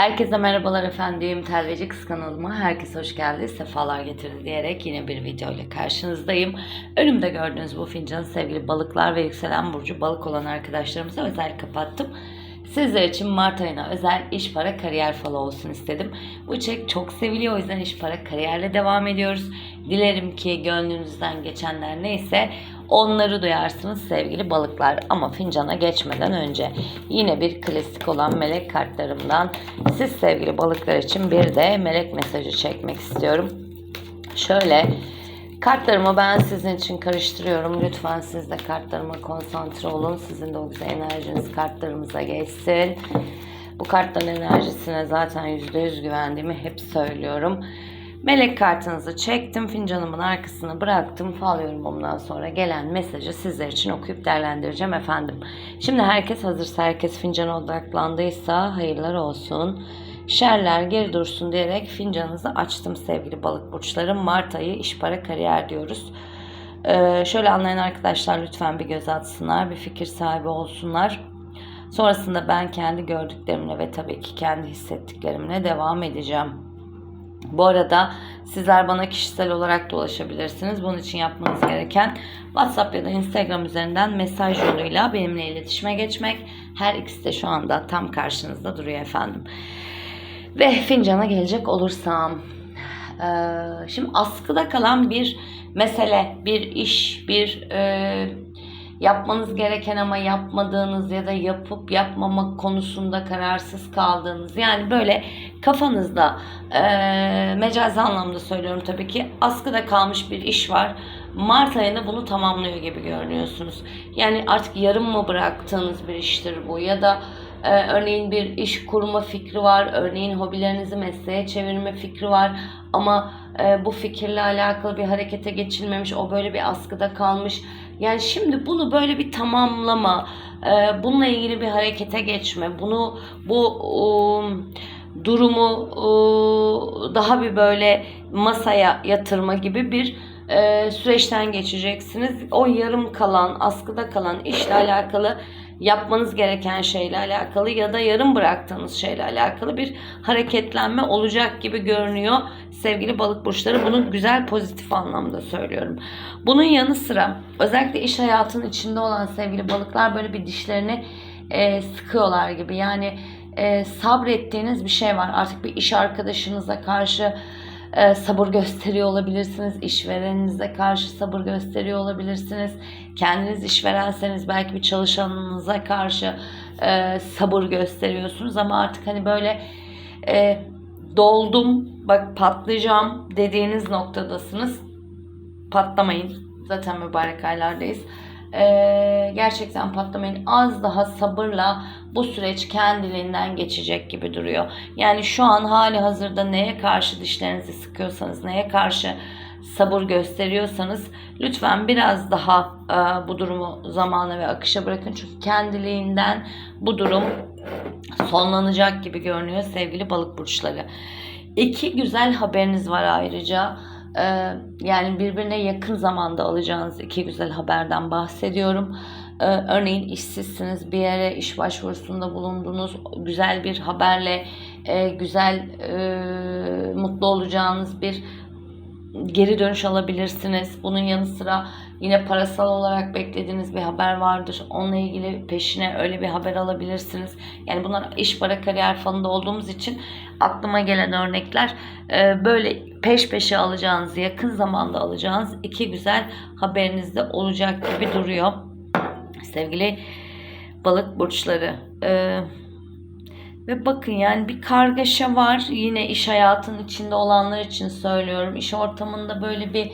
Herkese merhabalar efendim. Telveci Kız kanalıma herkes hoş geldi. Sefalar getirdi diyerek yine bir video ile karşınızdayım. Önümde gördüğünüz bu fincanı sevgili balıklar ve yükselen burcu balık olan arkadaşlarımıza özel kapattım. Sizler için Mart ayına özel iş para kariyer falı olsun istedim. Bu içerik çok seviliyor o yüzden iş para kariyerle devam ediyoruz. Dilerim ki gönlünüzden geçenler neyse onları duyarsınız sevgili balıklar. Ama fincana geçmeden önce yine bir klasik olan melek kartlarımdan siz sevgili balıklar için bir de melek mesajı çekmek istiyorum. Şöyle kartlarımı ben sizin için karıştırıyorum. Lütfen siz de kartlarıma konsantre olun. Sizin de o güzel enerjiniz kartlarımıza geçsin. Bu kartların enerjisine zaten %100 güvendiğimi hep söylüyorum. Melek kartınızı çektim. Fincanımın arkasına bıraktım. Fal yorumumdan sonra gelen mesajı sizler için okuyup değerlendireceğim efendim. Şimdi herkes hazırsa, herkes fincana odaklandıysa hayırlar olsun. Şerler geri dursun diyerek fincanınızı açtım sevgili balık burçlarım. Mart ayı iş para kariyer diyoruz. Ee, şöyle anlayan arkadaşlar lütfen bir göz atsınlar, bir fikir sahibi olsunlar. Sonrasında ben kendi gördüklerimle ve tabii ki kendi hissettiklerimle devam edeceğim. Bu arada sizler bana kişisel olarak da ulaşabilirsiniz. Bunun için yapmanız gereken WhatsApp ya da Instagram üzerinden mesaj yoluyla benimle iletişime geçmek. Her ikisi de şu anda tam karşınızda duruyor efendim. Ve fincana gelecek olursam. şimdi askıda kalan bir mesele, bir iş, bir yapmanız gereken ama yapmadığınız ya da yapıp yapmamak konusunda kararsız kaldığınız yani böyle kafanızda eee mecazi anlamda söylüyorum tabii ki askıda kalmış bir iş var. Mart ayında bunu tamamlıyor gibi görünüyorsunuz. Yani artık yarım mı bıraktığınız bir iştir bu ya da ee, örneğin bir iş kurma fikri var, örneğin hobilerinizi mesleğe çevirme fikri var ama e, bu fikirle alakalı bir harekete geçilmemiş, o böyle bir askıda kalmış. Yani şimdi bunu böyle bir tamamlama, e, bununla ilgili bir harekete geçme, bunu bu um, durumu uh, daha bir böyle masaya yatırma gibi bir e, süreçten geçeceksiniz. O yarım kalan, askıda kalan işle alakalı yapmanız gereken şeyle alakalı ya da yarım bıraktığınız şeyle alakalı bir hareketlenme olacak gibi görünüyor. Sevgili balık burçları bunu güzel pozitif anlamda söylüyorum. Bunun yanı sıra özellikle iş hayatının içinde olan sevgili balıklar böyle bir dişlerini e, sıkıyorlar gibi. Yani e, sabrettiğiniz bir şey var. Artık bir iş arkadaşınıza karşı e, sabır gösteriyor olabilirsiniz. İşvereninize karşı sabır gösteriyor olabilirsiniz. Kendiniz işverenseniz belki bir çalışanınıza karşı e, sabır gösteriyorsunuz ama artık hani böyle e, doldum bak patlayacağım dediğiniz noktadasınız. Patlamayın. Zaten mübarek aylardayız. Ee, gerçekten patlamayın. Az daha sabırla bu süreç kendiliğinden geçecek gibi duruyor. Yani şu an hali hazırda neye karşı dişlerinizi sıkıyorsanız, neye karşı sabır gösteriyorsanız lütfen biraz daha e, bu durumu zamana ve akışa bırakın. Çünkü kendiliğinden bu durum sonlanacak gibi görünüyor sevgili balık burçları. İki güzel haberiniz var ayrıca. Ee, yani birbirine yakın zamanda alacağınız iki güzel haberden bahsediyorum. Ee, örneğin işsizsiniz, bir yere iş başvurusunda bulundunuz, güzel bir haberle e, güzel, e, mutlu olacağınız bir geri dönüş alabilirsiniz. Bunun yanı sıra yine parasal olarak beklediğiniz bir haber vardır. Onunla ilgili peşine öyle bir haber alabilirsiniz. Yani bunlar iş para kariyer falında olduğumuz için aklıma gelen örnekler e, böyle peş peşe alacağınız, yakın zamanda alacağınız iki güzel haberiniz de olacak gibi duruyor. Sevgili balık burçları. Eee ve bakın yani bir kargaşa var. Yine iş hayatının içinde olanlar için söylüyorum. İş ortamında böyle bir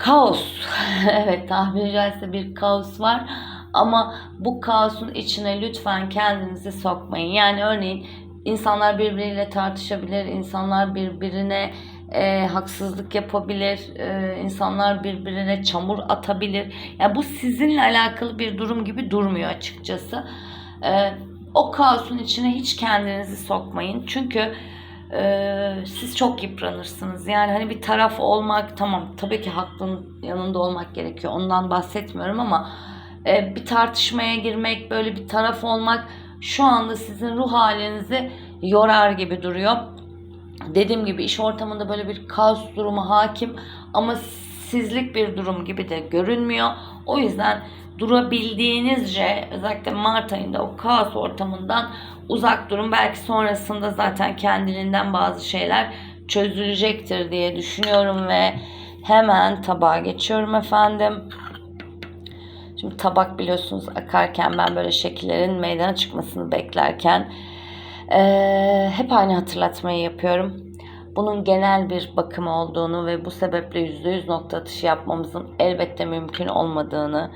kaos. evet tabiri caizse bir kaos var. Ama bu kaosun içine lütfen kendinizi sokmayın. Yani örneğin insanlar birbiriyle tartışabilir. insanlar birbirine e, haksızlık yapabilir. E, insanlar birbirine çamur atabilir. Yani bu sizinle alakalı bir durum gibi durmuyor açıkçası. E, o kaosun içine hiç kendinizi sokmayın. Çünkü e, siz çok yıpranırsınız. Yani hani bir taraf olmak tamam tabii ki hakkın yanında olmak gerekiyor. Ondan bahsetmiyorum ama e, bir tartışmaya girmek, böyle bir taraf olmak şu anda sizin ruh halinizi yorar gibi duruyor. Dediğim gibi iş ortamında böyle bir kaos durumu hakim ama sizlik bir durum gibi de görünmüyor. O yüzden durabildiğinizce özellikle Mart ayında o kaos ortamından uzak durun. Belki sonrasında zaten kendiliğinden bazı şeyler çözülecektir diye düşünüyorum ve hemen tabağa geçiyorum efendim. Şimdi tabak biliyorsunuz akarken ben böyle şekillerin meydana çıkmasını beklerken eee, hep aynı hatırlatmayı yapıyorum. Bunun genel bir bakım olduğunu ve bu sebeple %100 nokta atışı yapmamızın elbette mümkün olmadığını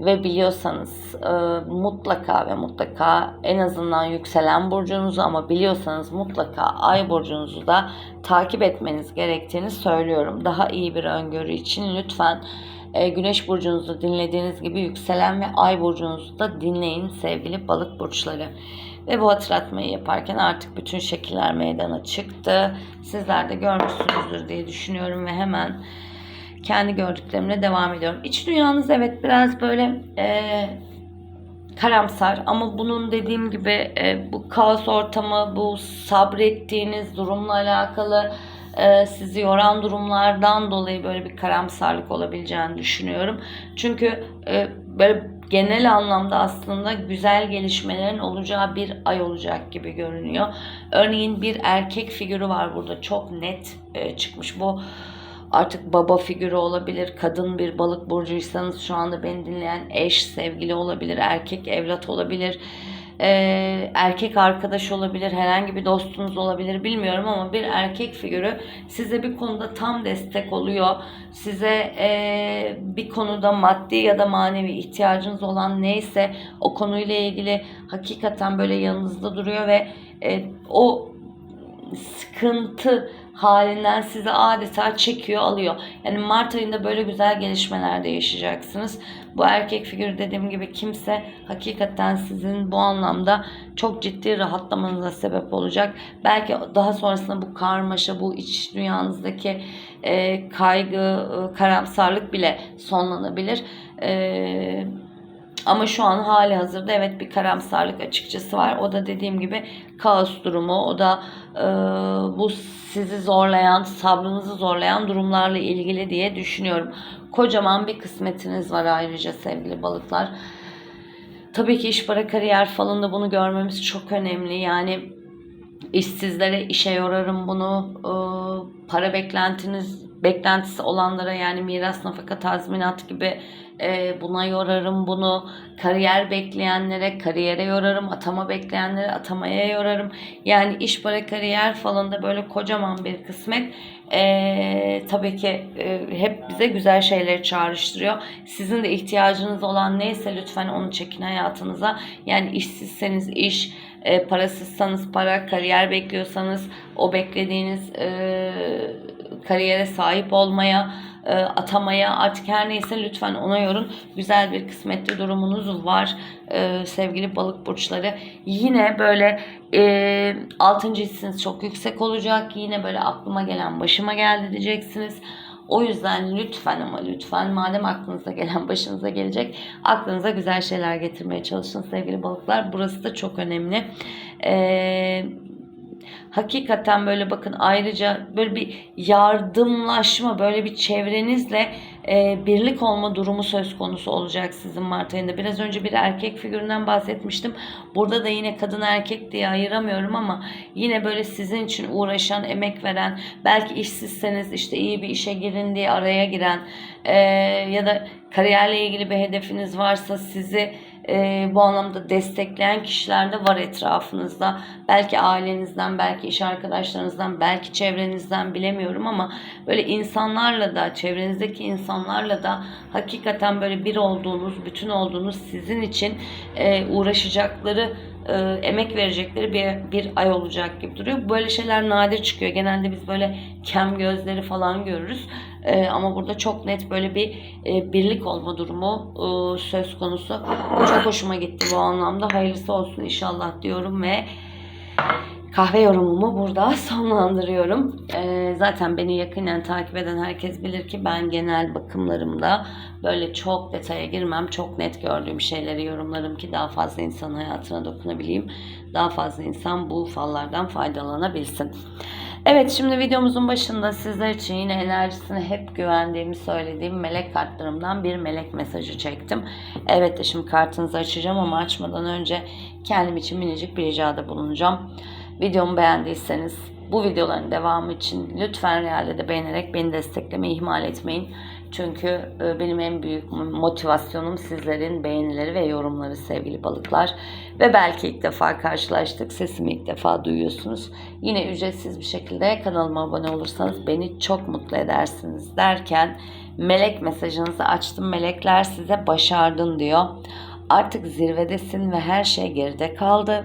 ve biliyorsanız e, mutlaka ve mutlaka en azından yükselen burcunuzu ama biliyorsanız mutlaka ay burcunuzu da takip etmeniz gerektiğini söylüyorum. Daha iyi bir öngörü için lütfen e, Güneş burcunuzu dinlediğiniz gibi yükselen ve ay burcunuzu da dinleyin sevgili balık burçları. Ve bu hatırlatmayı yaparken artık bütün şekiller meydana çıktı. Sizler de görmüşsünüzdür diye düşünüyorum ve hemen kendi gördüklerimle devam ediyorum. İç dünyanız evet biraz böyle e, karamsar ama bunun dediğim gibi e, bu kaos ortamı, bu sabrettiğiniz durumla alakalı e, sizi yoran durumlardan dolayı böyle bir karamsarlık olabileceğini düşünüyorum. Çünkü e, böyle genel anlamda aslında güzel gelişmelerin olacağı bir ay olacak gibi görünüyor. Örneğin bir erkek figürü var burada çok net e, çıkmış. Bu artık baba figürü olabilir, kadın bir balık burcuysanız şu anda beni dinleyen eş, sevgili olabilir, erkek evlat olabilir, ee, erkek arkadaş olabilir, herhangi bir dostunuz olabilir bilmiyorum ama bir erkek figürü size bir konuda tam destek oluyor. Size e, bir konuda maddi ya da manevi ihtiyacınız olan neyse o konuyla ilgili hakikaten böyle yanınızda duruyor ve e, o sıkıntı halinden sizi adeta çekiyor alıyor. Yani Mart ayında böyle güzel gelişmeler de yaşayacaksınız. Bu erkek figürü dediğim gibi kimse hakikaten sizin bu anlamda çok ciddi rahatlamanıza sebep olacak. Belki daha sonrasında bu karmaşa, bu iç dünyanızdaki e, kaygı, e, karamsarlık bile sonlanabilir. Eee ama şu an hali hazırda evet bir karamsarlık açıkçası var. O da dediğim gibi kaos durumu. O da e, bu sizi zorlayan, sabrınızı zorlayan durumlarla ilgili diye düşünüyorum. Kocaman bir kısmetiniz var ayrıca sevgili balıklar. Tabii ki iş para kariyer falında bunu görmemiz çok önemli. Yani işsizlere işe yorarım bunu. E, para beklentiniz beklentisi olanlara yani miras nafaka tazminat gibi e, buna yorarım bunu. Kariyer bekleyenlere kariyere yorarım. Atama bekleyenlere atamaya yorarım. Yani iş para kariyer falan da böyle kocaman bir kısmet. E, tabii ki e, hep bize güzel şeyleri çağrıştırıyor. Sizin de ihtiyacınız olan neyse lütfen onu çekin hayatınıza. Yani işsizseniz iş, e, parasızsanız para, kariyer bekliyorsanız o beklediğiniz e, kariyere sahip olmaya, e, atamaya artık her neyse lütfen ona yorun. Güzel bir kısmetli durumunuz var e, sevgili balık burçları. Yine böyle e, 6. hissiniz çok yüksek olacak. Yine böyle aklıma gelen başıma geldi diyeceksiniz. O yüzden lütfen ama lütfen madem aklınıza gelen başınıza gelecek aklınıza güzel şeyler getirmeye çalışın sevgili balıklar. Burası da çok önemli. Eee hakikaten böyle bakın ayrıca böyle bir yardımlaşma böyle bir çevrenizle e, birlik olma durumu söz konusu olacak sizin Mart ayında. Biraz önce bir erkek figüründen bahsetmiştim. Burada da yine kadın erkek diye ayıramıyorum ama yine böyle sizin için uğraşan, emek veren, belki işsizseniz işte iyi bir işe girin diye araya giren e, ya da kariyerle ilgili bir hedefiniz varsa sizi e, bu anlamda destekleyen kişiler de var etrafınızda. Belki ailenizden, belki iş arkadaşlarınızdan, belki çevrenizden bilemiyorum ama böyle insanlarla da, çevrenizdeki insanlarla da hakikaten böyle bir olduğunuz, bütün olduğunuz sizin için e, uğraşacakları e, emek verecekleri bir, bir ay olacak gibi duruyor. Böyle şeyler nadir çıkıyor. Genelde biz böyle kem gözleri falan görürüz. E, ama burada çok net böyle bir e, birlik olma durumu e, söz konusu. Çok hoşuma gitti bu anlamda. Hayırlısı olsun inşallah diyorum ve kahve yorumumu burada sonlandırıyorum. Ee, zaten beni yakinen takip eden herkes bilir ki ben genel bakımlarımda böyle çok detaya girmem. Çok net gördüğüm şeyleri yorumlarım ki daha fazla insan hayatına dokunabileyim. Daha fazla insan bu fallardan faydalanabilsin. Evet şimdi videomuzun başında sizler için yine enerjisine hep güvendiğimi söylediğim melek kartlarımdan bir melek mesajı çektim. Evet de şimdi kartınızı açacağım ama açmadan önce kendim için minicik bir ricada bulunacağım. Videomu beğendiyseniz bu videoların devamı için lütfen realde de beğenerek beni desteklemeyi ihmal etmeyin. Çünkü e, benim en büyük motivasyonum sizlerin beğenileri ve yorumları sevgili balıklar. Ve belki ilk defa karşılaştık, sesimi ilk defa duyuyorsunuz. Yine ücretsiz bir şekilde kanalıma abone olursanız beni çok mutlu edersiniz derken melek mesajınızı açtım. Melekler size başardın diyor. Artık zirvedesin ve her şey geride kaldı.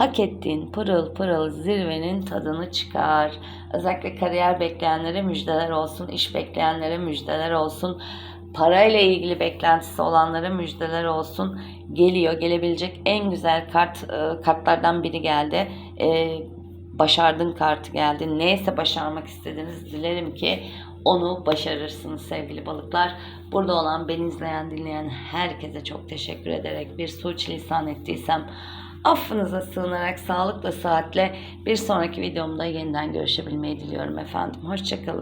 Hak ettiğin pırıl pırıl zirvenin tadını çıkar. Özellikle kariyer bekleyenlere müjdeler olsun, iş bekleyenlere müjdeler olsun. Parayla ilgili beklentisi olanlara müjdeler olsun. Geliyor, gelebilecek en güzel kart e, kartlardan biri geldi. E, başardın kartı geldi. Neyse başarmak istediniz. Dilerim ki onu başarırsınız sevgili balıklar. Burada olan, beni izleyen, dinleyen herkese çok teşekkür ederek bir suçlisan ettiysem affınıza sığınarak sağlıkla saatle bir sonraki videomda yeniden görüşebilmeyi diliyorum efendim. Hoşçakalın.